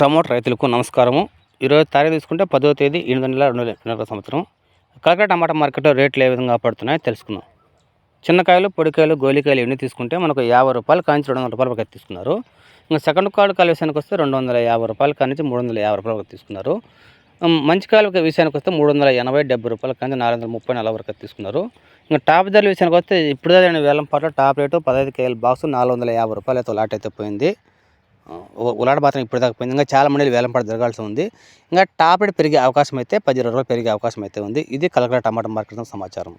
Tomato రైతులకు నమస్కారము. ఈరోజు తారీఖు తీసుకుంటే పదో తేదీ ఎనిమిది నెల రెండు వేల ఇరవై సంవత్సరం. కాకర టమాటా మార్కెట్లో రేట్లు ఏ విధంగా పడుతున్నాయో తెలుసుకుందాం. చిన్నకాయలు పొడికాయలు గోలికాయలు ఇవన్నీ తీసుకుంటే మనకు యాభై రూపాయలు కాంచి రెండు వందల రూపాయలు తీసుకున్నారు. ఇంకా సెకండ్ కార్డు కాయల విషయానికి వస్తే రెండు వందల యాభై రూపాయలు కానించి మూడు వందల యాభై రూపాయలు తీసుకున్నారు. మంచి కాయల విషయానికి వస్తే మూడు వందల ఎనభై డెబ్బై రూపాయల కానీ నాలుగు వందల ముప్పై నలభై వరకు తీసుకున్నారు. ఇంకా టాప్ ధరల విషయానికి వస్తే ఇప్పుడు నేను వేలం పాట టాప్ రేటు పదహైదు కేఎల్ బాక్స్ నాలుగు వందల యాభై రూపాయలు అయితే లాట్ అయితే పోయింది. ఉలాడ ఉలాట మాత్రం పోయింది. ఇంకా చాలా మంది వేలం జరగాల్సి ఉంది. ఇంకా టాప్ రేట్ పెరిగే అవకాశం అయితే పది రోజులు రూపాయలు పెరిగే అవకాశం అయితే ఉంది. ఇది కలకల టమాటా మార్కెట్ సమాచారం.